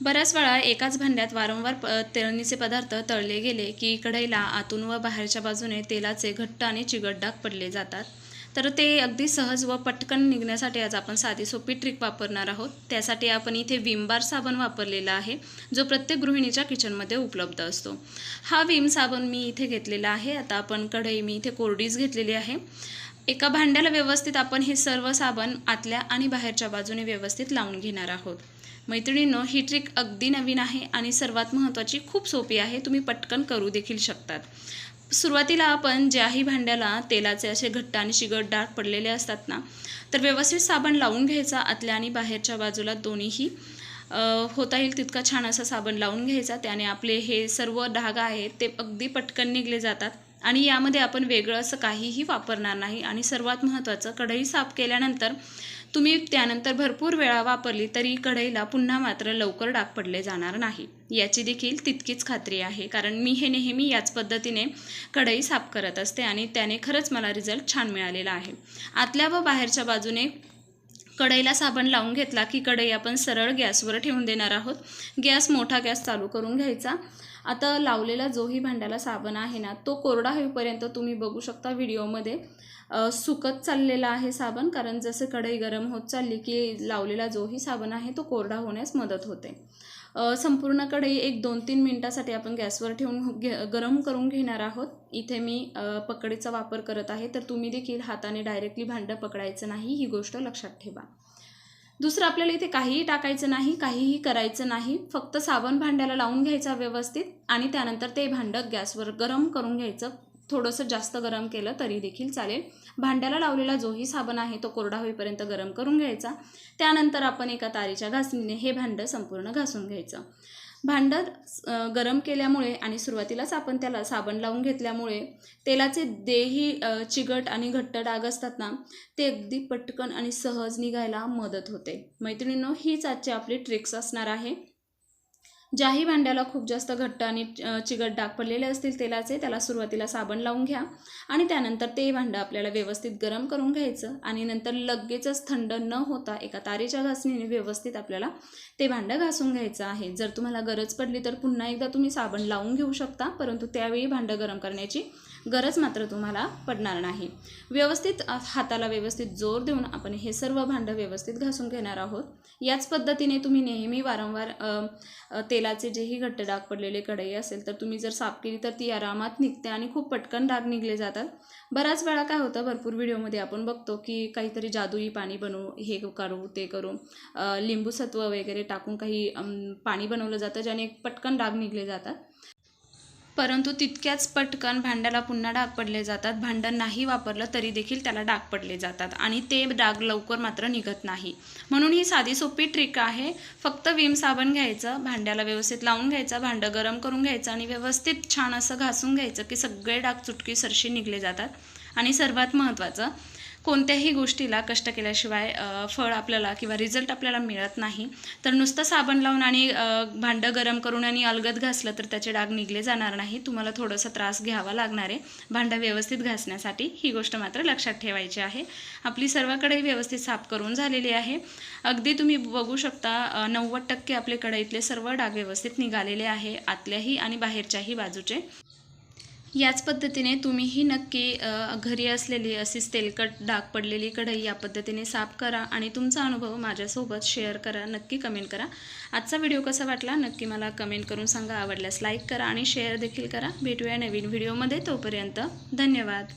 बऱ्याच वेळा एकाच भांड्यात वारंवार प तळणीचे पदार्थ तळले गेले की कढईला आतून व बाहेरच्या बाजूने तेलाचे घट्ट आणि चिकट डाग पडले जातात. तर ते अगदी सहज व पटकन निघण्यासाठी आज आपण साधी सोपी ट्रिक वापरणार आहोत. त्यासाठी आपण इथे विमबार साबण वापरलेला आहे जो प्रत्येक गृहिणीच्या किचनमध्ये उपलब्ध असतो. हा विम साबण मी इथे घेतलेला आहे. आता आपण कढई मी इथे कोरडीच घेतलेली आहे. एका भांड्याला व्यवस्थित आपण हे सर्व साबण आतल्या आणि बाहेरच्या बाजूने व्यवस्थित लावून घेणार आहोत. मैत्रिणींनो ही ट्रिक अगदी नवीन आहे आणि सर्वात महत्त्वाची खूप सोपी आहे तुम्ही पटकन करू देखील शकतात. सुरुवातीला आपण ज्याही भांड्याला तेलाचे असे घट्ट आणि शिगट डाग पडलेले असतात ना तर व्यवस्थित साबण लावून घ्यायचा आतल्या आणि बाहेरच्या बाजूला दोन्हीही होता येईल तितका छान असा साबण लावून घ्यायचा त्याने आपले हे सर्व डाग आहेत ते अगदी पटकन निघले जातात. आणि यामध्ये आपण वेगळं असं काहीही वापरणार नाही. आणि सर्वात महत्त्वाचं कढई साफ केल्यानंतर तुम्ही त्यानंतर भरपूर वेळा वापरली तरी कढईला पुन्हा मात्र लवकर डाग पडले जाणार नाही. याची देखील तितकीच खात्री आहे. कारण मी हे नेहमी याच पद्धतीने कढई साफ करत असते आणि त्याने खरंच मला रिझल्ट छान मिळालेला आहे. आतल्या व बाहेरच्या बाजूने कढईला साबण लावून घेतला की कढई आपण सरळ गॅसवर ठेवून देणार आहोत. गॅस मोठा गॅस चालू करून घ्यायचा. आता लावलेला जोही भांड्याला साबण आहे ना तो कोरडा होईपर्यंत तुम्ही बघू शकता व्हिडिओमध्ये. सुकत चाललेला आहे साबण कारण जसं कढई गरम होत चालली की लावलेला जोही साबण आहे तो कोरडा होण्यास मदत होते. संपूर्ण कढई एक दोन तीन मिनटासाठी आपण गॅसवर ठेवून घे गरम करून घेणार आहोत. इथे मी पकडीचा वापर करत आहे तर तुम्ही देखील हाताने डायरेक्टली भांडं पकडायचं नाही ही गोष्ट लक्षात ठेवा. दुसरं आपल्याला इथे काहीही टाकायचं नाही काहीही करायचं नाही. फक्त साबण भांड्याला लावून घ्यायचा व्यवस्थित आणि त्यानंतर ते भांडं गॅसवर गरम करून घ्यायचं. थोडंसं जास्त गरम केलं तरी देखील चालेल. भांड्याला लावलेला जोही साबण आहे तो कोरडा होईपर्यंत गरम करून घ्यायचा. त्यानंतर आपण एका तारीच्या घासणीने हे भांडं संपूर्ण घासून घ्यायचं. भांडं गरम केल्यामुळे आणि सुरुवातीलाच आपण त्याला साबण लावून घेतल्यामुळे तेलाचे देही चिकट चिगट आणि घट्ट डाग असतात ना ते अगदी पटकन आणि सहज निघायला मदत होते. मैत्रिणींनो हीच आजची आपली ट्रिक्स असणार आहे. ज्याही भांड्याला खूप जास्त घट्ट आणि चिकट डाग पडलेले असतील तेलाचे त्याला सुरुवातीला साबण लावून घ्या. आणि त्यानंतर ते भांडं आपल्याला व्यवस्थित गरम करून घ्यायचं आणि नंतर लगेचच थंड न होता एका तारेच्या घासणीने व्यवस्थित आपल्याला ते भांडं घासून घ्यायचं आहे. जर तुम्हाला गरज पडली तर पुन्हा एकदा तुम्ही साबण लावून घेऊ शकता परंतु त्यावेळी भांडं गरम करण्याची गरज मात्र तुम्हाला पडणार नाही. व्यवस्थित हाताला व्यवस्थित जोर देऊन आपण हे सर्व भांडं व्यवस्थित घासून घेणार आहोत. याच पद्धतीने तुम्ही नेहमी वारंवार तेलाचे जेही घट्ट डाग पडलेले कढई असेल तर तुम्ही जर साफ केली तर ती आरामात निघते आणि खूप पटकन डाग निघले जातात. बऱ्याच वेळा काय होतं भरपूर व्हिडिओमध्ये आपण बघतो की काहीतरी जादुई पाणी बनवू हे करू ते करू लिंबूसत्व लिंबू सत्व वगैरे टाकून काही पाणी बनवलं जातं ज्याने पटकन डाग निघले जातात. परंतु तितक्याच पटकन भांड्याला पुन्हा डाग पडले जातात. भांडं नाही वापरलं तरी देखील त्याला डाग पडले जातात आणि ते डाग लवकर मात्र निघत नाही. म्हणून ही साधी सोपी ट्रिक आहे. फक्त विम साबण घ्यायचं भांड्याला व्यवस्थित लावून घ्यायचं भांडं गरम करून घ्यायचं आणि व्यवस्थित छान असं घासून घ्यायचं की सगळे डाग चुटकी सरशी निघले जातात. आणि सर्वात महत्त्वाचं कोणत्याही गोष्टीला कष्ट केल्याशिवाय फळ आपल्याला किंवा रिझल्ट आपल्याला मिळत नाही. तर नुसतं साबण लावून आणि भांडं गरम करून आणि अलगद घासलं तर त्याचे डाग निघले जाणार नाही. तुम्हाला थोडासा त्रास घ्यावा लागणार आहे. भांडं व्यवस्थित घासण्यासाठी ही गोष्ट मात्र लक्षात ठेवायची आहे. आपली सर्वाकडे व्यवस्थित साफ करून झालेली आहे. अगदी तुम्ही बघू शकता नव्वद टक्के आपले कढईतले सर्व डाग व्यवस्थित निघालेले आहे. आतल्याही आणि बाहेरच्याही बाजूचे. याच पद्धतीने तुम्हीही नक्की घरी असलेली अशीच तेलकट डाग पडलेली कढई या पद्धतीने साफ करा आणि तुमचा अनुभव माझ्यासोबत शेअर करा. नक्की कमेंट करा. आजचा व्हिडिओ कसा वाटला नक्की मला कमेंट करून सांगा. आवडल्यास लाईक करा आणि शेअर देखील करा. भेटूया नवीन व्हिडिओमध्ये. तोपर्यंत धन्यवाद.